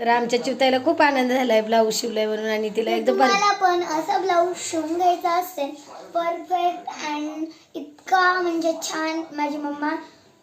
तर आमच्या चिवताईला खूप आनंद झालाय ब्लाऊज शिवलाय म्हणून आणि तिला एकदम भारी- तुम्हाला पण असं ब्लाऊज शिवून घ्यायचा असेल परफेक्ट अँड इतका म्हणजे छान. माझी मम्मा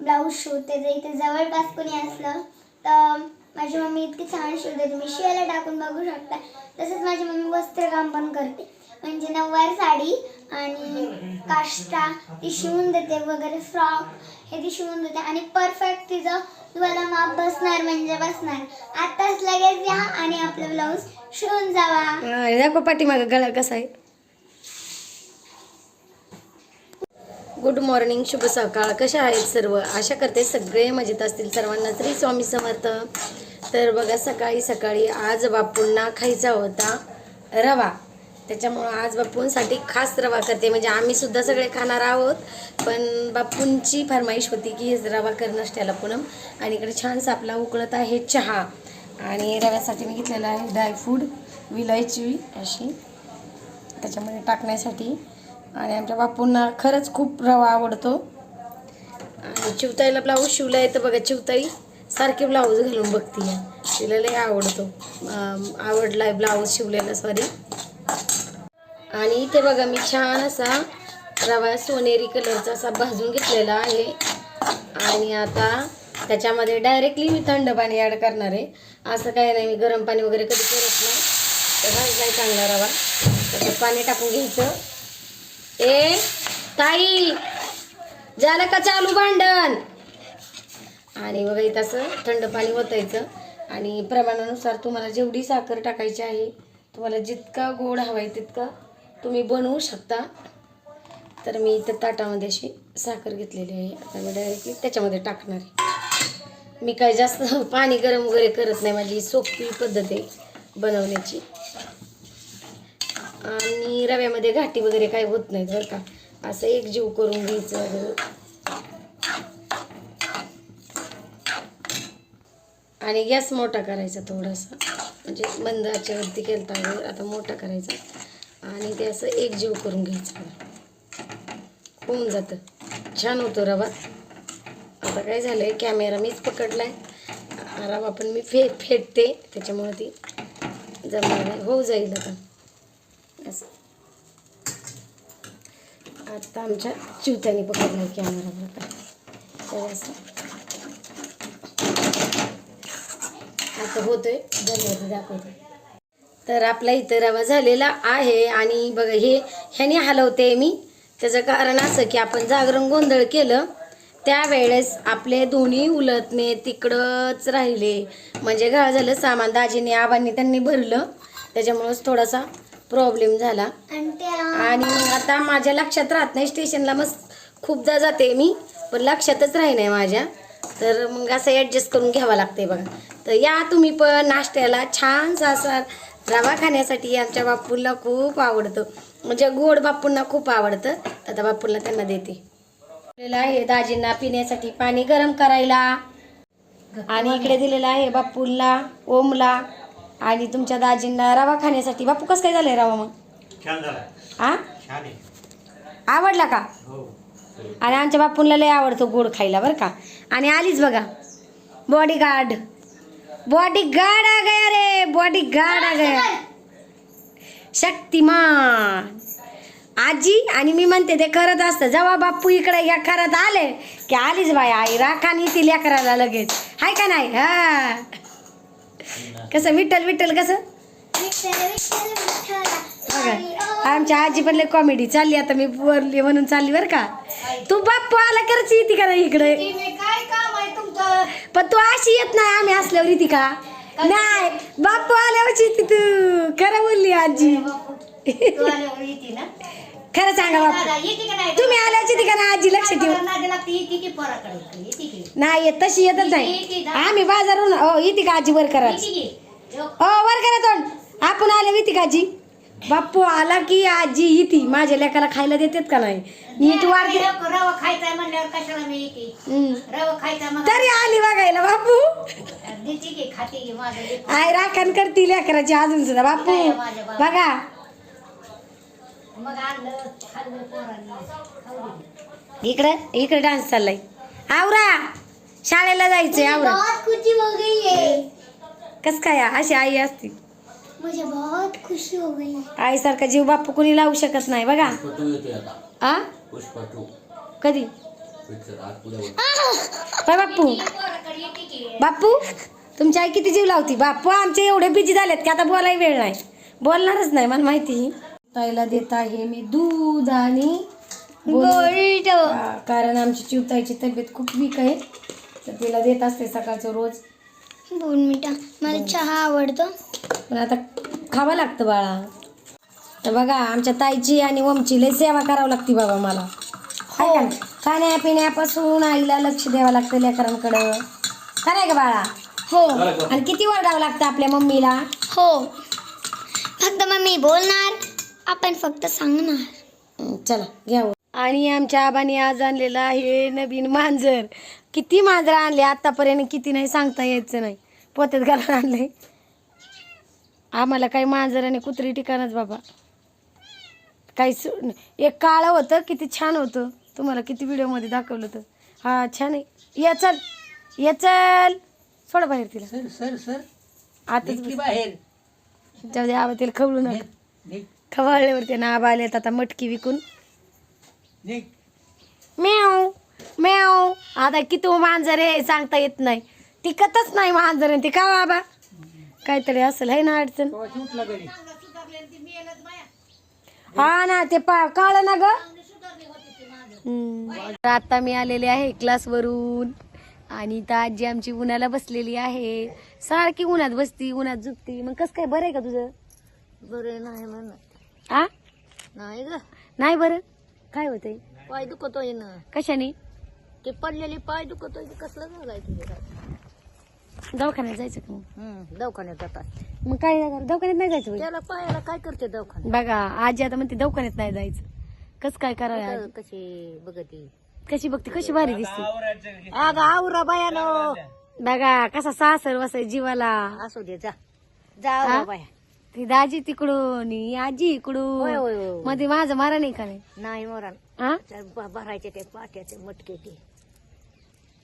ब्लाऊज शिवते जर इथे जवळपास कोणी असलं तर माझी मम्मी इतकी छान शिवते. तुम्ही शिवायला टाकून बघू शकता. तसंच माझी मम्मी वस्त्रकाम पण करते. म्हणजे नऊवार साडी आणि काष्टा ती शिवून देते वगैरे फ्रॉक हे ती शिवून देते. आणि परफेक्ट तिचं तुम्हाला माप बसणार म्हणजे बसणार. आताच लगेच या आणि आपलं ब्लाऊज शिवून जावा. दाखव पाठीमागं गळा कसा आहे? गुड मॉर्निंग शुभ सकाळ. कशा आहेत सर्व? आशा करते सगळे मजेत असतील. सर्वांना श्री स्वामी समर्थ. तर बघा सकाळी सकाळी आज बापूंना खायचा होता रवा. त्याच्यामुळं आज बापूंसाठी खास रवा करते. म्हणजे आम्ही सुद्धा सगळे खाणार आहोत पण बापूंची फरमाईश होती की हेच रवा कर त्याला पूनम. आणि इकडे छानसा आपला उकळत आहे चहा. आणि रव्यासाठी मी घेतलेला आहे ड्रायफ्रूट विलायची अशी. त्याच्यामध्ये टाकण्यासाठी. आणि आमच्या बापूंना खरंच खूप रवा आवडतो. आणि चिवताईला ब्लाऊज शिवला आहे तर बघा चिवताई सारखे ब्लाऊज घालून बघते तिला लय आवडतो. आवडला आहे ब्लाऊज शिवलेला सॉरी आणि इथे बघा मी छान असा रवा सोनेरी कलरचा असा भाजून घेतलेला आहे. आणि आता त्याच्यामध्ये डायरेक्टली मी थंड पाणी ॲड करणार आहे. असं काही नाही मी गरम पाणी वगैरे कधी करत नाही. तर भाजलाय चांगला रवा. त्याच्यात पाणी टाकून घ्यायचं. ए ताई झालं का चालू भांडण? आणि बघा इथं असं थंड पाणी ओतायचं. आणि प्रमाणानुसार तुम्हाला जेवढी साखर टाकायची आहे तुम्हाला जितका गोड हवा आहे तितका तुम्ही बनवू शकता. तर मी इथं ताटामध्ये अशी साखर घेतलेली आहे. आता मी डायरेक्टली त्याच्यामध्ये टाकणार आहे. मी काय जास्त पाणी गरम वगैरे करत नाही. माझी सोपी पद्धत आहे बनवण्याची. आणि रव्यामध्ये घाटी वगैरे काही होत नाहीत बरं का. असं एक जीव करून घ्यायचं आणि गॅस मोठा करायचा थोडासा. म्हणजे मंद आचेवरती केलता आता मोठा करायचा. आणि ते असं एक जीव करून घ्यायचं होऊन जातं. छान होतो रवा. आता काय झालं आहे कॅमेरा मीच पकडला आहे रवा पण मी फे फेटते. त्याच्यामुळे ती जमणार होऊ जाईल आता. असं. आत्ता आमच्या चिवत्याने पकडलाय कॅमेरा बघा तर असं. आता होतोय. धन्यवाद. दाखवते तर आपला इथं रवा झालेला आहे आणि बघा हे ह्याने हलवते मी. त्याचं कारण असं की आपण जागरण गोंधळ केलं त्यावेळेस आपले दोन्ही उलटणे तिकडंच राहिले. म्हणजे घाळ झालं सामान दाजीने आबांनी त्यांनी भरलं. त्याच्यामुळंच थोडासा प्रॉब्लेम झाला. आणि आता माझ्या लक्षात राहत नाही स्टेशनला मस्त खूपदा जाते मी पण लक्षातच राही नाही माझ्या. तर मग असं ॲडजस्ट करून घ्यावं लागते बघा. तर या तुम्ही पण नाश्त्याला छानसा असा रवा खाण्यासाठी आमच्या बापूंना खूप आवडतं. म्हणजे गोड बापूंना खूप आवडतं. आता बापूंना त्यांना देते. दिलेलं आहे दाजींना पिण्यासाठी पाणी गरम करायला. आणि इकडे दिलेलं आहे बापूला ओमला. आणि तुमच्या दाजींना रवा खाण्यासाठी. बापू कसं काय झालंय रवा मग? आहे. आवडला का? हो. आणि आमच्या बापूंला लय आवडतो गोड खायला बरं का. आणि आलीच बघा. बॉडी गार्ड बॉडी गार्ड आ गया रे बॉडी गार्ड आ गया. शक्तिमान. आजी आणि मी म्हणते ते करत असतं. जेव्हा बापू इकडे या करत आले. की आलीच बाई आई राखानी ती लेकराला लगेच. हाय का नाही? हा. कसं विठ्ठल विठ्ठल कसं? बघा ओम. आमच्या आजी पण लय कॉमेडी चालली आता मी बोलली म्हणून चालली बरं का? तू बाप्पू आला करच येते का नाही इकडे काय काम आहे तुमचं पण तू अशी येत नाही आम्ही असल्यावर येते का? नाही. बाप्पू आल्यावर येते तू. खरं बोलली आजी. खरं सांगा बाप्पू. तुम्ही आल्यावर येते का ना आजी? लक्ष ठेव. नाही येत तशी येतच नाही. आम्ही बाजारून हो येते का आजी? वर करा हो वर करा तोंड. आपण आले येते का आजी? बाप्पू आला की आजी येते माझ्या लेकाला खायला देतात का नाही? नीट वाढते. रवा खायचा म्हणल्यावर कशाला मी येते. रवा खायचा मग तरी आली बघायला बापू देते की खाते की माझं लेकरं. आय राखण करती लेकराची अजून सुद्धा बापू बघा. मग आणलं खाल्लं पोरांनी. खाऊ दिलं. इकडं इकडे डान्स चाललाय. आवरा. शाळेला जायचंय आवरा. बहुत खुशी हो गई है कस काय अशी आई असती. मुझे बहुत खुशी हो गई आईसारखा जीव बापू कोणी लावू शकत नाही बघा. येते आता. आ? पुष्पा टू कधी? पिक्चर आज काय बाप्पू? बाप्पू तुमची आई किती जीव लावती? बाप्पू आमचे एवढे बिजी झालेत की आता बोलायला वेळ नाही. बोलणारच नाही मला माहिती. ताईला देत आहे मी दूध आणि गोल्ड. हा, कारण आमची चिवताईची तब्येत खूप वीक आहे. तर तिला देत असते सकाळचं रोज. दोन मिनिटं. मला चहा आवडतो. पण आता खावं लागतं बाळा. तर बघा आमच्या ताईची आणि ओमची लय सेवा करावं लागते बाबा मला. नाही? खाण्यापिण्यापासून आईला लक्ष द्यावं लागतं लेकरांकडं. का नाही का बाळा? हो. आणि किती वरडावं लागतं आपल्या मम्मीला? हो. फक्त मम्मी बोलणार आपण फक्त सांगणार. हं, चला घ्या वर. आणि आमच्या आबाने आज आणलेलं आहे नवीन मांजर. किती मांजर आणले आतापर्यंत किती नाही सांगता यायचं नाही. पोत्यात घालून आणले. आम्हाला काही मांजर आणि कुत्री ठिकाणच बाबा. काही सु- एक काळं होतं किती छान होतं. तुम्हाला किती व्हिडिओमध्ये दाखवलं होतं. हा छान आहे. ये चल ये चल. सोड बाहेर तिला. Sir sir sir. आता बाहेर. जाऊ दे आबा तिला खवळू नका. खवळल्यावरती ना आबा आलेत आता मटकी विकून. निघ. म्याव म्याव आता किती मांजर आहे सांगता येत नाही. टिकतच नाही मांजर. ते का बाबा काहीतरी असेल आहे ना अडचण? हा ना ते पा काळ ना ग. आता मी आलेले आहे क्लासवरून. आणि तर आजी आमची उन्हाला बसलेली आहे. सारखी उन्हात बसती उन्हात झुकती मग कस काय बरं आहे का तुझं? बरे नाही म्हणत आ? नाही ग. नाही बरं? काय होतंय? पाय दुखतोय ना. कशाने? ते पडलेली पाय दुखतोय कसलं घालायचं ते काय? दवाखान्यात जायचं का मग? हम्म दवाखान्यात जातात. मग काय दवाखान्यात नाही जायचं? त्याला पायाला काय करते दवाखान्यात? बघा आजी आता म्हणते दवाखान्यात नाही जायचं. कस काय करावं कुठं आजी? कशी बघते? कशी बघते? कशी भारी दिसते? अगं आवरा बायानो. बघा कसा सासर वसाय जीवाला. असू दे जा. जा हा? बाया. ती दाजी तिकडून ही आजी होय, इकडून. होय, होय. मध्ये माझं मारा नाही का नाही? नाही मोरा. हा? भरायचे ते पाट्याचे मटके ते.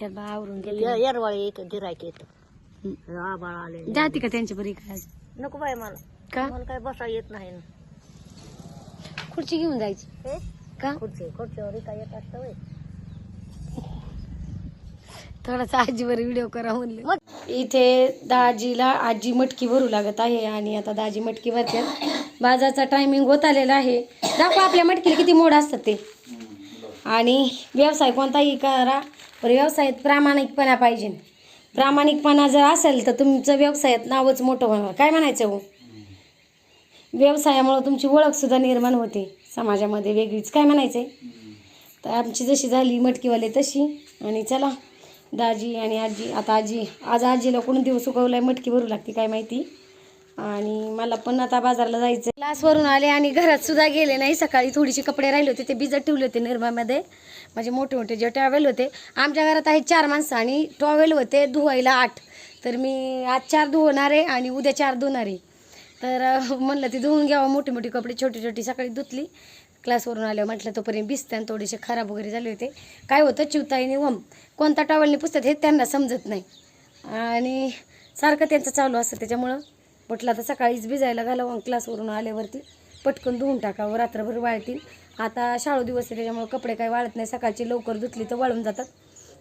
त्यात बा आवरून गेले. येरवाळे येत गिरायक येत. आबाळ आले जाते का त्यांच्या बरी काय नको बाय मला. का? मला काय बसा येत नाही ना. खुर्ची घेऊन जायची. हे? का? खुर्ची खुर्चीवर काय येत असतं होय. थोडासा आजीवर व्हिडिओ करा म्हणले. इथे दाजीला आजी मटकी भरू लागत आहे आणि आता दाजी मटकी भरते बाजारचा टायमिंग होत आलेला आहे. दाखवा आपल्या मटकीला किती मोड असतात ते. आणि व्यवसाय कोणताही करा पण व्यवसायात प्रामाणिकपणा पाहिजे. प्रामाणिकपणा जर असेल तर तुमचं व्यवसायात नावच मोठं होणार काय म्हणायचं हो? व्यवसायामुळं तुमची ओळखसुद्धा निर्माण होते. समाजामध्ये वेगळीच. काय म्हणायचं तर आमची जशी झाली मटकीवाले तशी. आणि चला दाजी आणि आजी. आता आजी आज आजीला कोण दिवस उगवलाय मटकी भरू लागते काय माहिती? आणि मला पण आता बाजारला जायचं क्लासवरून आले आणि घरात सुद्धा गेले नाही. सकाळी थोडीशी कपडे राहिले होते ते भिजत ठेवले होते निर्मामध्ये. माझे मोठे मोठे जे टॉवेल होते. आमच्या घरात आहे चार माणसं आणि टॉवेल होते धुवायला आठ. तर मी आज चार धुवणार आहे आणि उद्या चार धुवणार आहे. तर म्हणलं ते धुवून घ्यावं. मोठे मोठे कपडे छोटी छोटी सकाळी धुतली. क्लासवरून आल्यावर म्हटलं तोपर्यंत भिजते आणि थोडेसे खराब वगैरे झाले होते. काय होतं चिवताईने वम. कोणता टॉवेलने पुसतात हे त्यांना समजत नाही. आणि सारखं त्यांचं चालू असतं त्याच्यामुळं. म्हटलं आता सकाळीच भिजायला घालावं क्लासवरून आल्यावरती पटकन धुवून टाकावं रात्रभर वाळतील. आता शाळू दिवस आहे त्याच्यामुळं कपडे काही वाळत नाही. सकाळची लवकर धुतली तर वाळून जातात.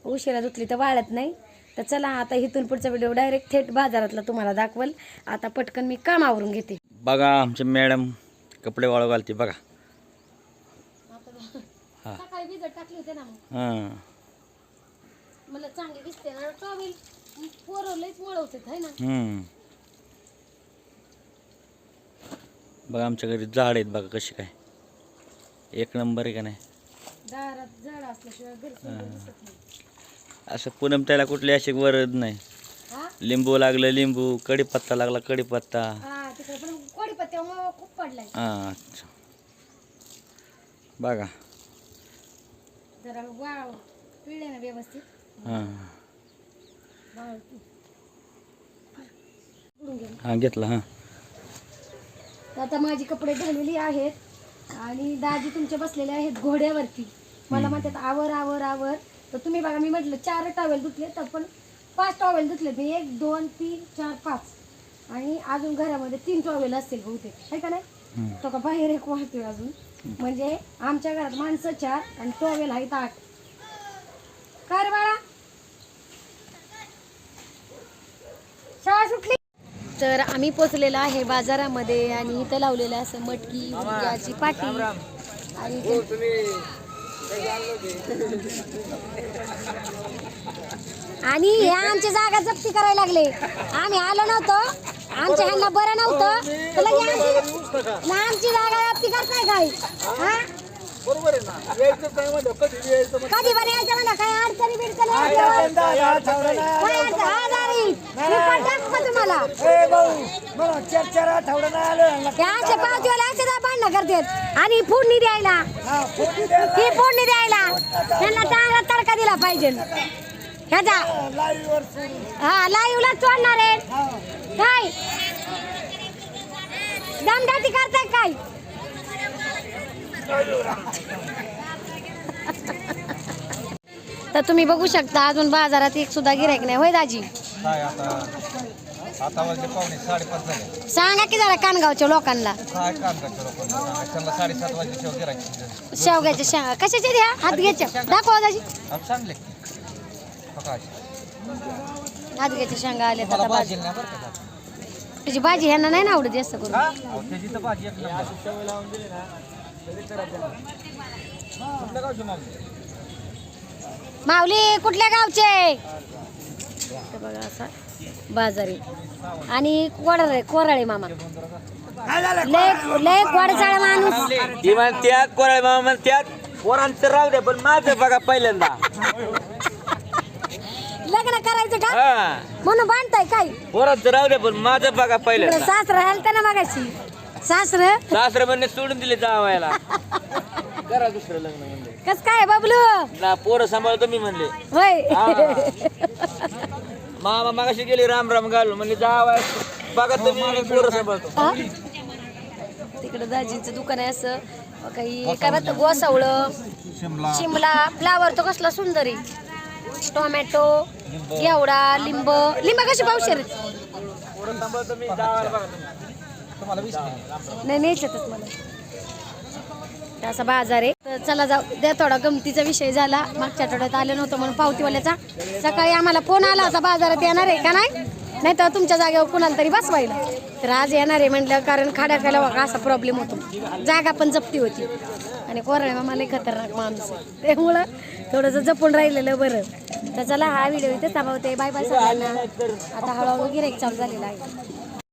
उशिरा धुतली तर वाळत नाही. तर चला आता इथून पुढचा व्हिडिओ डायरेक्ट थेट बाजारातला तुम्हाला दाखवल. आता पटकन मी कामावरून घेते. बघा आमचे मॅडम कपडे वाळू घालते बघा. सकाळी भिजत टाकली होते ना हां. मला चांगली दिसते ना टॉवेल पोरं लईच वळवते है ना हम्म. बघा आमच्या घरी झाड आहेत बघा कशी काय. एक नंबर आहे का नाही? दारात झाड असल्याशिवाय घरी सुंदर दिसत नाही. असं पूनम त्याला कुठली अशी गरज नाही. हा? लिंबू लागलं लिंबू कढीपत्ता लागला कढीपत्ता हा तिकडे पण कोडीपत्त्यामुळे खूप पडलाय. हां अच्छा. बघा. जरा वाळ पिळे ना व्यवस्थित. हां. वाळ उडून घे हां घेतला हां. आता माझी कपडे झालेली आहेत आणि दाजी तुमचे बसलेले आहेत घोड्यावरती. मला म्हणतात आवर आवर आवर. तर तुम्ही बघा मी म्हटलं चार टॉवेल धुतले तर पण पाच टॉवेल धुतले मी एक दोन तीन चार पाच. आणि अजून घरामध्ये तीन टॉवेल असतील बहुतेक. आहे का नाही? तो का बाहेर एक वाहतोय अजून. म्हणजे आमच्या घरात माणसं चार आणि टॉवेल आहेत आठ काय रे बाळा शाळा सुटली तर आम्ही पोचलेलो आहे बाजारामध्ये आणि इथं लावलेलं असं मटकी मुलग्याची पाटी. आणि ते- आणि हे आमची जागा जप्ती करायला लागले. आम्ही आलो नव्हतो. आमच्या ह्यांना बरं नव्हतं. लगे आमची जागा जप्ती करताय काय? हा? कधी पण यायचं म्हणा काय अडचणी? बिडचणी असल्यावर काय अडचण? आजारी. मी पण दाखवतो तुम्हाला? हे असे भांडणं करतात. आणि फोडणी द्यायला. ही फोडणी द्यायला. त्यांना चांगला तडका दिला पाहिजे. ह्याचा हा लाईव्हला चोडणार आहे काय? दमदाटी करताय काय? तर तुम्ही बघू शकता अजून बाजारात एक सुद्धा गिरायक नाही. होय दाजी? काय आता? आता वाजले पावणे साडेपाच झाले. सांगा की जरा कानगावच्या लोकांना. काय काम करतो लोकांना त्यांना साडेसात वाजले शेव गिरायचे शेवग्याच्या शेंगा. कशाच्या द्या हात घ्यायच्या. दाखवा दाजी. सांगले प्रकाश हात घ्यायच्या शेंगा आल्या मला आता भाजी भाजी. नाही बरं का त्याची भाजी ह्यांना नाही ना आवडत जास्त करून. हा? अहो, त्याची तर भाजी एक नंबर. कुठल्या गावची मागणी? माऊली कुठल्या गावचे? तर बघा असा बाजारी. आणि कोराळे कोराळे मामा. लय लय कोडचाळ माणूस. ती म्हणत्यात कोराळे मामा म्हणत्यात पोरांचं राहू दे पण माझं बघा पहिल्यांदा. लग्न करायचं का? हा. म्हणून बांधताय काय? पोरांचं राहू दे पण माझं बघा इकडे पहिल्यांदा. सासर हलतं ना मगाशी? सासर? सासरे म्हणणे सोडून दिले जावायला. करा दुसरं लग्न म्हणले. कस काय बबलू? ना पोरं सांभाळतो मी म्हणले. होय. मामा मागाशी गेली राम राम घालून. म्हणले जावाय बघा तुम्ही पोरं सांभाळतो. हा? तिकडं दाजींचं दुकान आहे असं. काही काय म्हणतात गोसावळं. शिमला. फ्लावर तो कसला सुंदर आहे. टोमॅटो घेवडा लिंब. लिंब कशी पावशेर पोरं सांभाळतो मी जावायला बघा तुम्ही. तुम्हाला वीस नाही. नाही न्यायच्यातच मला. तर असा बाजार आहे. तर चला जाऊ द्या थोडा गमतीचा विषय झाला. मागच्या आठवड्यात आलं नव्हतं म्हणून पावतीवाल्याचा. सकाळी आम्हाला फोन आला होता बाजारात येणार आहे का नाही? नाही तर तुमच्या जागेवर कुणाला तरी बसवायला. तर आज येणार आहे म्हटलं कारण खाड्या खायला बघा असा प्रॉब्लेम होतो. जागा पण जपती होती. आणि कोरोना मला खतरनाक माणूस त्यामुळं थोडंसं जपून राहिलेलं बरं. तर चला हा व्हिडिओ इथे थांबवते. बाय बाय सगळ्यांना. आता हळूहळू गिराईक चालू झालेला आहे.